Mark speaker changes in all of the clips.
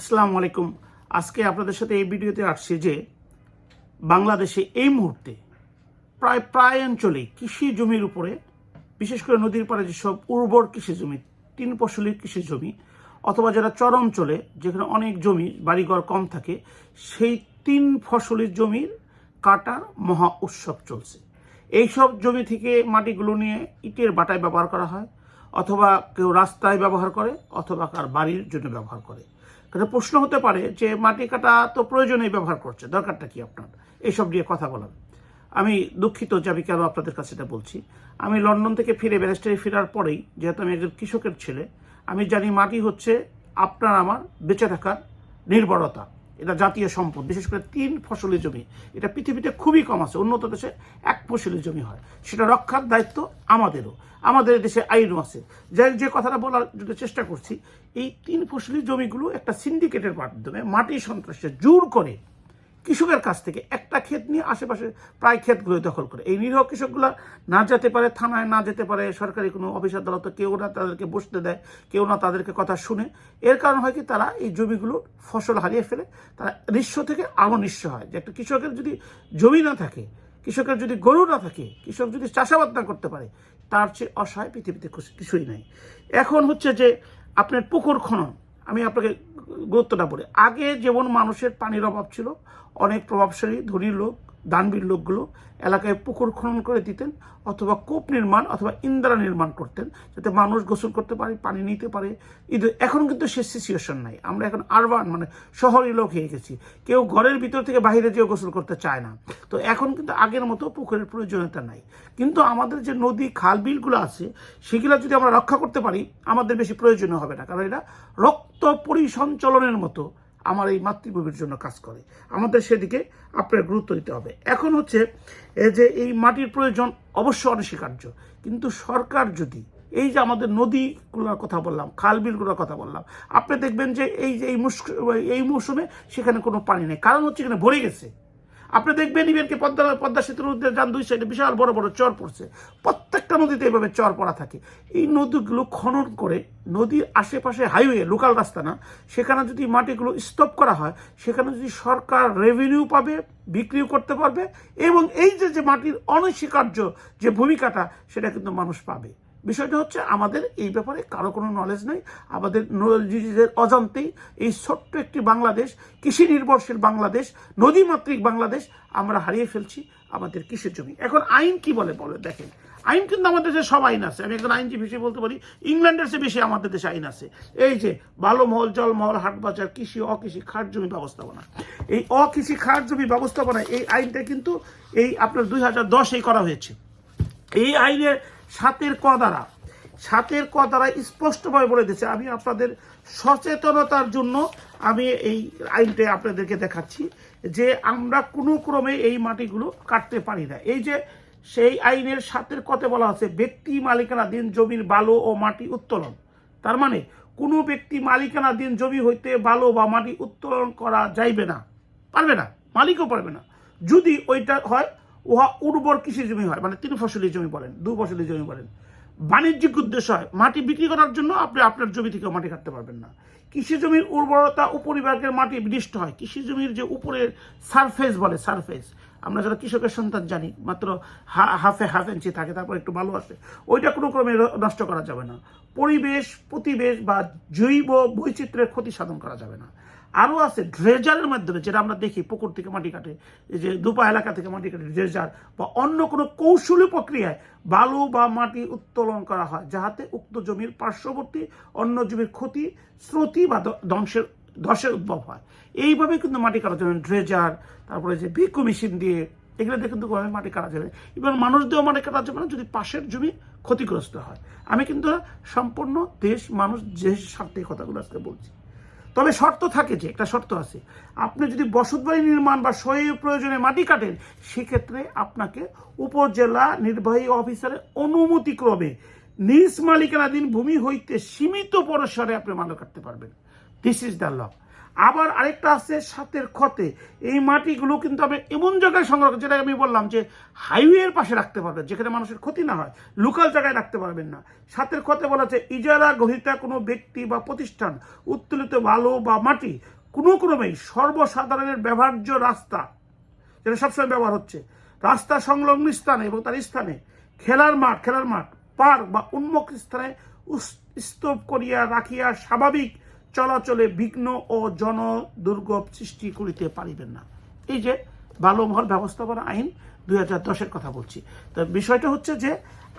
Speaker 1: আসসালামু আলাইকুম। আজকে আপনাদের সাথে এই ভিডিওতে আসছি যে বাংলাদেশে এই মুহূর্তে প্রায় প্রায় অঞ্চলেই কৃষি জমির উপরে, বিশেষ করে নদীর পাড়ে যেসব উর্বর কৃষি জমি, তিন ফসলি কৃষি জমি, অথবা যারা চর অঞ্চলে যেখানে অনেক জমি বাড়িঘর কম থাকে, সেই তিন ফসলের জমির কাটার মহা উৎসব চলছে। এইসব জমি থেকে মাটিগুলো নিয়ে ইটের বাটায় ব্যবহার করা হয়, অথবা কেউ রাস্তায় ব্যবহার করে, অথবা কার বাড়ির জন্য ব্যবহার করে। কারণ প্রশ্ন হতে পারে যে মাটি কাটা তো প্রয়োজনেই ব্যবহার করছে, দরকারটা কি আপনার? এইসব নিয়ে কথা বলার। আমি দুঃখিত যে আমি কেন আপনাদের কাছে এটা বলছি। আমি লন্ডন থেকে ফিরে ব্যারিস্টারে ফেরার পরেই, যেহেতু আমি একজন কৃষকের ছেলে, আমি জানি মাটি হচ্ছে আপনার, আমার বেঁচে থাকার নির্ভরতা। এটা জাতীয় সম্পদ, বিশেষ করে তিন ফসলি জমি। এটা পৃথিবীতে খুবই কম আছে, উন্নত দেশে এক ফসলি জমি হয়। সেটা রক্ষার দায়িত্ব আমাদেরও, আমাদের দেশে আইনও আছে। যাই যে কথাটা বলার জন্য চেষ্টা করছি, এই তিন ফসলি জমিগুলো একটা সিন্ডিকেটের মাধ্যমে মাটি সন্ত্রাসে জোর করে কৃষকের কাছ থেকে একটা ক্ষেত নিয়ে আশেপাশে প্রায় ক্ষেতগুলো দখল করে। এই নিরীহ কৃষকগুলো না যেতে পারে, থানায় না যেতে পারে, সরকারি কোনো অফিস আদালতে, কেউ না তাদেরকে বসতে দেয়, কেউ না তাদেরকে কথা শুনে। এর কারণ হয় কি, তারা এই জমিগুলো ফসল হারিয়ে ফেলে। তারা নিঃস্ব থেকে আরও নিঃস্ব হয়। যে একটা কৃষকের যদি জমি না থাকে, কৃষকের যদি গরু না থাকে, কৃষক যদি চাষাবাদ না করতে পারে, তার চেয়ে অসহায় পৃথিবীতে কিছুই নাই। এখন হচ্ছে যে আপনার পুকুর খনন আমি আপনাকে গুরুত্বটা বলি। আগে যেমন মানুষের পানির অভাব ছিল অনেক প্রভাবশালী ধনী লোক দানবীর লোকগুলো এলাকায় পুকুর খনন করে দিতেন অথবা কূপ নির্মাণ অথবা ইন্দ্রা নির্মাণ করতেন যাতে মানুষ গোসল করতে পারে, পানি নিতে পারে। কিন্তু এখন কিন্তু সে সিচুয়েশন নাই। আমরা এখন আরবান মানে শহরের লোক হয়ে গেছি। কেউ ঘরের ভিতর থেকে বাইরে যেও গোসল করতে চায় না। তো এখন কিন্তু আগের মতো পুকুরের প্রয়োজনীয়তা নাই। কিন্তু আমাদের যে নদী, খাল, বিলগুলো আছে, সেগুলো যদি আমরা রক্ষা করতে পারি, আমাদের বেশি প্রয়োজনীয় হবে না। কারণ এটা রক্ত পরিসঞ্চলনের মতো আমার এই মাতৃভূমির জন্য কাজ করে। আমাদের সেদিকে আপনার গুরুত্ব দিতে হবে। এখন হচ্ছে, এই যে এই মাটির প্রয়োজন অবশ্য অনস্বীকার্য। কিন্তু সরকার যদি, এই যে আমাদের নদীগুলোর কথা বললাম, খাল বিলগুলোর কথা বললাম, আপনি দেখবেন যে এই যে এই এই মৌসুমে সেখানে কোনো পানি নেই। কারণ হচ্ছে এখানে ভরে গেছে। আপনি দেখবেন ইভেনকে পদ্মা পদ্মা সেতুর উদ্যোগ যান দুই সাইডে বিশাল বড় বড় চর পড়ছে। প্রত্যেকটা নদীতে এভাবে চর পড়া থাকে। এই নদীগুলো খনন করে নদীর আশেপাশে হাইওয়ে লোকাল রাস্তা না, সেখানে যদি মাটিগুলো স্তপ করা হয়, সেখানে যদি সরকার রেভিনিউ পাবে, বিক্রিও করতে পারবে, এবং এই যে যে মাটির অনস্বীকার্য যে ভূমিকাটা, সেটা কিন্তু মানুষ পাবে। বিষয়টা হচ্ছে আমাদের এই ব্যাপারে কারও কোনো নলেজ নেই। আমাদের ন- নিজেদের অজান্তেই এই ছোট্ট একটি বাংলাদেশ, কৃষি নির্ভরশীল বাংলাদেশ, নদীমাতৃক বাংলাদেশ আমরা হারিয়ে ফেলছি আমাদের কৃষি জমি। এখন আইন কি বলে? বলে দেখেন, আইন কিন্তু আমাদের দেশে সব আইন আছে। আমি একজন আইনজীবী হিসেবে বলতে পারি, ইংল্যান্ডের চেয়ে বেশি আমাদের দেশে আইন আছে। এই যে বালো মহল জলমহল হাট বাজার, কৃষি, অকৃষি খাট জমি ব্যবস্থাপনা। এই অকৃষি খাট জমি ব্যবস্থাপনা এই আইনটা কিন্তু এই আপনার দুই হাজার দশেই করা হয়েছে। এই আইনের সাতের ক দ্বারা। সাতের ক দ্বারা স্পষ্টভাবে বলে দিয়েছে। আমি আপনাদের সচেতনতার জন্য আমি এই আইনটা আপনাদেরকে দেখাচ্ছি যে আমরা কোনো ক্রমে এই মাটিগুলো কাটতে পারি না। এই যে সেই আইনের সাতের কতে বলা আছে ব্যক্তি মালিকানাধীন জমির বালু ও মাটি উত্তোলন। তার মানে কোনো ব্যক্তি মালিকানাধীন জমি হইতে বালু বা মাটি উত্তোলন করা যাইবে না, পারবে না, মালিকও পারবে না। যদি ওইটা হয় উহা উর্বর কৃষি জমি হয় মানে তিন ফসলি জমি বলেন, দু ফসলি জমি বলেন। বাণিজ্যিক উদ্দেশ্য হয়, মাটি বিক্রি করার জন্য আপনি আপনার জমি থেকে মাটি কাটতে পারবেন না। কৃষি জমির উর্বরতা উপরিভাগের মাটি বিনিষ্ট হয়। কৃষি জমির যে উপরের সারফেস বলে সারফেস আমরা যারা কৃষকের সন্তান জানি, মাত্র হাফে হাফ ইঞ্চি থাকে, তারপর একটু ভালো আসে, ওইটা কোনো ক্রমে নষ্ট করা যাবে না। পরিবেশ, প্রতিবেশ বা জৈব বৈচিত্র্যের ক্ষতি সাধন করা যাবে না। আরও আছে ড্রেজারের মাধ্যমে, যেটা আমরা দেখি, পুকুর থেকে মাটি কাটে, এই যে দুপা এলাকা থেকে মাটি কাটে ড্রেজার বা অন্য কোনো কৌশলী প্রক্রিয়ায় বালু বা মাটি উত্তোলন করা হয়, যাহাতে উক্ত জমির পার্শ্ববর্তী অন্য জমির ক্ষতি স্রোতি বা ধ্বংসের ধসের উদ্ভব হয়। এইভাবে কিন্তু মাটি কাটা যাবে ড্রেজার, তারপরে যে ভিকু মেশিন দিয়ে, এগুলো দিয়ে কিন্তু মাটি কাটা যাবে এবং মানুষ দিয়েও মাটি কাটা যাবে না যদি পাশের জমি ক্ষতিগ্রস্ত হয়। আমি কিন্তু সম্পূর্ণ দেশ, মানুষ দেশ স্বার্থে কথাগুলো আজকে বলছি। তবে শর্ত থাকে যে, একটা শর্ত আছে। আপনি যদি বসতবাড়ি নির্মাণ বা সই প্রয়োজনে মাটি কাটেন, সেক্ষেত্রে আপনাকে উপজেলা নির্বাহী অফিসারের অনুমতি ক্রমে নিজ মালিকানাধীন ভূমি হইতে সীমিত পরস্বরে আপনি মাল কাটতে পারবেন। দিস ইজ দ্য ল আবার আরেকটা আছে সাতের ক্ষতে। এই মাটিগুলো কিন্তু আপনি এমন জায়গায় সংগ্রহ যেটা আমি বললাম যে হাইওয়ের পাশে রাখতে পারবেন, যেখানে মানুষের ক্ষতি না হয় লোকাল জায়গায় রাখতে পারবেন না। সাতের ক্ষতে বলা আছে, ইজারা গ্রহিতা কোনো ব্যক্তি বা প্রতিষ্ঠান উত্তোলিত বালু বা মাটি কোনো ক্রমেই সর্বসাধারণের ব্যবহার্য রাস্তা। যেটা সবসময় ব্যবহার হচ্ছে। রাস্তা সংলগ্ন স্থানে এবং তার স্থানে খেলার মাঠ খেলার মাঠ, পার্ক বা উন্মুক্ত স্থানে স্তূপ করিয়া রাখিয়া স্বাভাবিক চলাচলে বিঘ্ন ও জন দুর্গম সৃষ্টি করিতে পারিবেন না। এই যে বালুমহল ব্যবস্থাপনা আইন দুই হাজার দশের কথা বলছি। তো বিষয়টা হচ্ছে যে,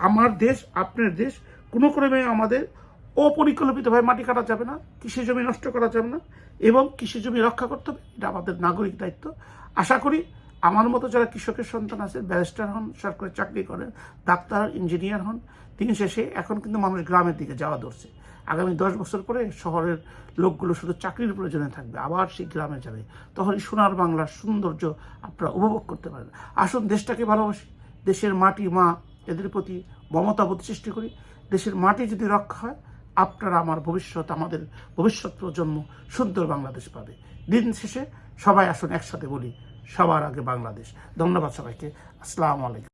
Speaker 1: আমার দেশ, আপনার দেশ, কোনো ক্রমে আমাদের অপরিকল্পিতভাবে মাটি কাটা যাবে না, কৃষি জমি নষ্ট করা যাবে না, এবং কৃষি জমি রক্ষা করতে হবে, এটা আমাদের নাগরিক দায়িত্ব। আশা করি আমার মতো যারা কৃষকের সন্তান আছে ব্যারিস্টার হন, সরকারি চাকরি করেন, ডাক্তার ইঞ্জিনিয়ার হন তিনি শেষে এখন কিন্তু মানুষ গ্রামের দিকে যাওয়া ধরছে। আগামী দশ বছর পরে শহরের লোকগুলো শুধু চাকরির প্রয়োজনে থাকবে, আবার সেই গ্রামে যাবে। তখন সোনার বাংলার সৌন্দর্য আপনারা উপভোগ করতে পারেন আসুন দেশটাকে ভালোবাসি। দেশের মাটি, মা, এদের প্রতি মমতাবোধ সৃষ্টি করি। দেশের মাটি যদি রক্ষা হয়, আপনারা আমার ভবিষ্যৎ, আমাদের ভবিষ্যৎ প্রজন্ম সুন্দর বাংলাদেশ পাবে। দিন শেষে সবাই আসুন একসাথে বলি, সবার আগে বাংলাদেশ। ধন্যবাদ সবাইকে। আসসালামু আলাইকুম।